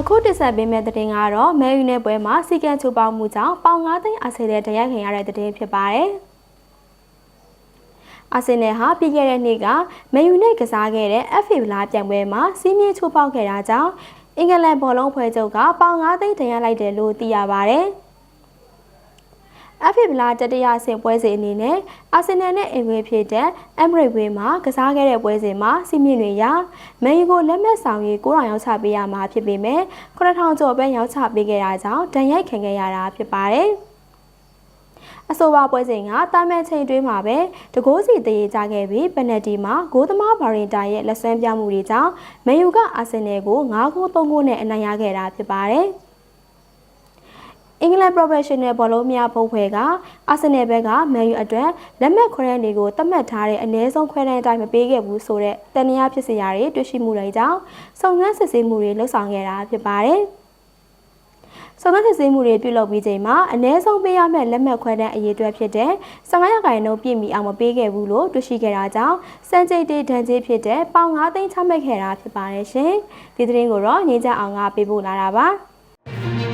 အခုတင်ဆက်ပေးမယ့်သတင်းကတော့မဲယူနယ်ပွဲမှာစီကံချိုးပေါမှုကြောင့်ပေါင်9သိန်းအဆယ်တဲ့တရားခံရတဲ့သတင်းဖြစ်ပါတယ်။အာဆင်နယ်ဟာပြီးခဲ့တဲ့နေ့ကမဲယူနဲ့ကစားခဲ့တဲ့ FA ဗလာပြိုင်ပွဲမှာစီးမြင့်ချိုးပေါခဲ့တာကြောင့်အင်္ဂလန်ဘောလုံးဖွဲ့ချုပ်ကပေါင်9သိန်းတရားလိုက်တယ်လို့သိရပါတယ်။ FA ဗလာတတိယဆင်ပွဲစဉ်အနေနဲ့အာဆင်နယ်နဲ့အင်္ဂလိပ်ဖြစ်တဲ့အမ်ဘရိတ်ဝေးမှာကစားခဲ့တဲ့ပွဲစဉ်မှာစီမင်းတွေရမန်ယူကိုလက်မှတ်ဆောင်ရေး900ရောက်ချပေးရမှာဖြစ်ပေမဲ့9000ကျော်ပဲရောက်ချပေးခဲ့တာကြောင့်ဒဏ်ရိုက်ခံခဲ့ရတာဖြစ်ပါတယ်။အဆိုပါပွဲစဉ်ကတာမန်ချိန်တွင်းမှာပဲတကိုးစီတရေကြခဲ့ပြီးပက်နက်တီမှာဂိုးသမားဘာရင်တာရဲ့လက်ဆွဲပြမှုတွေကြောင့်မန်ယူကအာဆင်နယ်ကို9ဂိုး3ဂိုးနဲ့အနိုင်ရခဲ့တာဖြစ်ပါတယ်။အ င်္ဂလန် professional ဘောလုံးများဖုံးဖွဲ့ကအာဆင်နယ်ဘက်ကမန်ယူအတွက်လက်မှတ်ခွဲတန်းတွေကိုသတ်မှတ်ထားတဲ့အနည်းဆုံးခွဲတန်းအတိုင်းမပေးခဲ့ဘူးဆိုတဲ့တန်ရာဖြစ်စရာတွေတွေ့ရှိမှုတွေကြောင့်စုံစမ်းစစ်ဆေးမှုတွေလှုပ်ဆောင်ခဲ့တာဖြစ်ပါတယ်။စုံစမ်းစစ်ဆေးမှုတွေပြုလုပ်ပြီးချိန်မှာအ ਨੇ ဆုံးပေးရမယ့်လက်မှတ်ခွဲတန်းအရေးအတွက်ဖြစ်တဲ့15ရာခိုင်နှုန်းပြည့်မီအောင်မပေးခဲ့ဘူးလို့တွေ့ရှိခဲ့တာကြောင့်စံချိန်တေးဒဏ်ကြေးဖြစ်တဲ့ပေါင်9သိန်းချမှတ်ခဲ့တာဖြစ်ပါတယ်ရှင်။ဒီသတင်းကိုတော့ညီကြအောင်ကပေးပို့လာတာပါ။